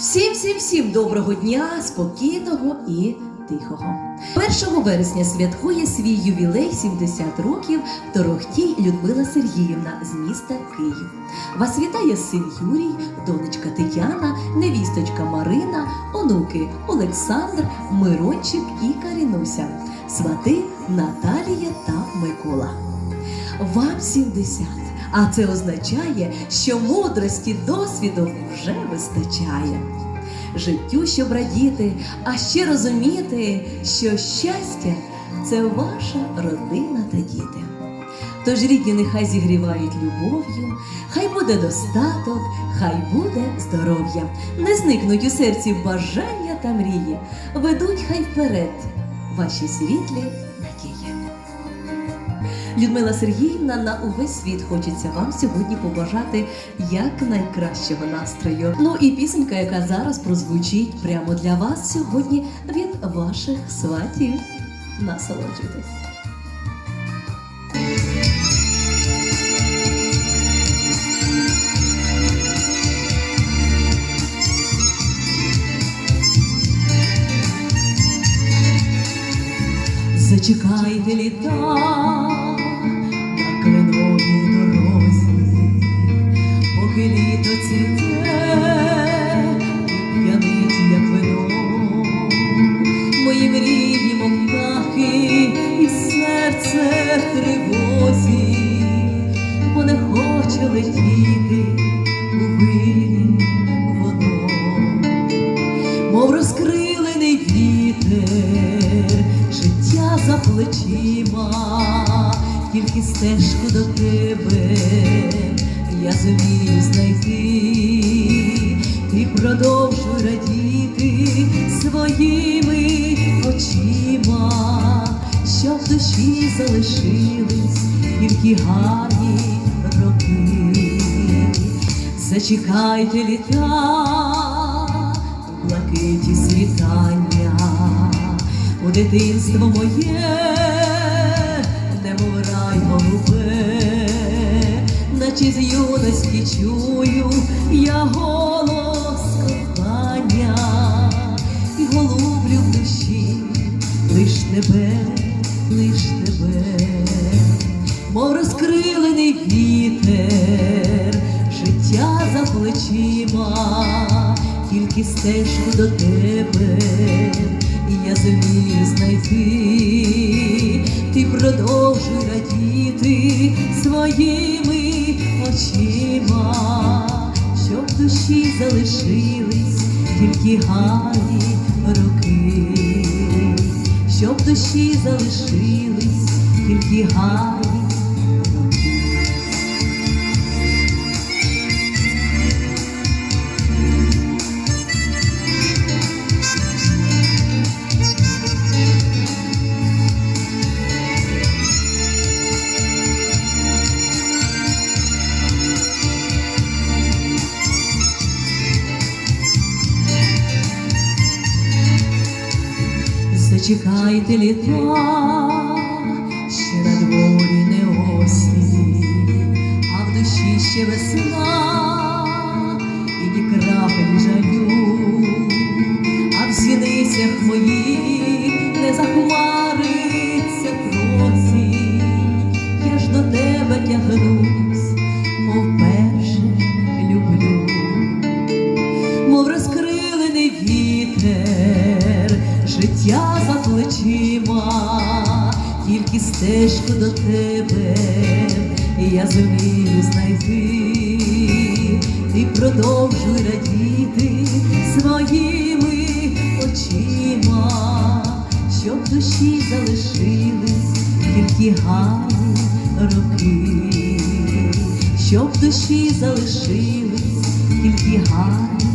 Всім, всім, всім доброго дня, спокійного і тихого. 1 вересня святкує свій ювілей 70 років Торохтій Людмила Сергіївна з міста Київ. Вас вітає син Юрій, донечка Тетяна, невісточка Марина, онуки Олександр, Мирончик і Карінуся, свати Наталія та Микола. Вам 70, а це означає, що мудрості досвіду вже вистачає. Життю, щоб радіти, а ще розуміти, що щастя це ваша родина та діти. Тож рідні нехай зігрівають любов'ю, хай буде достаток, хай буде здоров'я, не зникнуть у серці бажання та мрії, ведуть хай вперед ваші світлі. Людмила Сергіївна, на увесь світ хочеться вам сьогодні побажати як найкращого настрою. Ну і пісенька, яка зараз прозвучить прямо для вас сьогодні від ваших сватів. Насолоджуйтесь. Зачекайте літа бо не хоче летіти у вирі воно. Мов розкрилений вітер, життя за плечима, тільки стежку до тебе я зумію знайти, і продовжу радіти своїми очима, щоб в душі залишились тільки гарні роки. Зачекайте літа, блакиті світання, у дитинство моє, немов рай голубе, наче з юності чую я вітер, життя за плечима, тільки стежку до тебе, і я зумію знайти, ти продовжуй радіти своїми очима, щоб душі залишились тільки гарні роки. Щоб душі залишились тільки гарні Зачекайте літа, ще на дворі не осінь, а в душі ще весна, і ні крапель жалю, а в сіницях моїх не захмариться просінь, я ж до тебе тягнусь, мов перше люблю. Мов розкрилений вітер, життя тільки стежку до тебе. Я зумію знайти, ти продовжуй радіти своїми очима, щоб душі залишились тільки гарні роки, щоб душі залишились тільки гарні